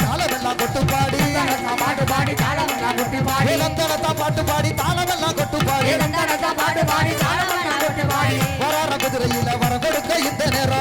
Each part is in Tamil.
தாளமெல்லாம் கொட்டு பாடி பாட்டு பாடி தாளமெல்லாம் கொட்டு பாடி நந்தனத்தா பாட்டு பாடி தாளமெல்லாம் கொட்டு பாடி நந்தனத்தா பாட்டு பாடி தாளமெல்லாம் கொட்டு பாடி வராற குதிரையில வர கொடுக்க இந்த நேரம்.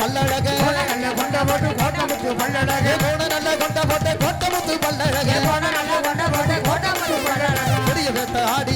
பல்லழக. நல்ல கொண்ட போட்டு கோட்டை முத்து பல்லழக. கோண நல்ல கொண்ட போட்ட கோட்டமுத்து பல்லழக. நல்ல கொண்ட போட்டு கோட்டை முத்து பல்லழக. கொடிய வேத்த ஆடிய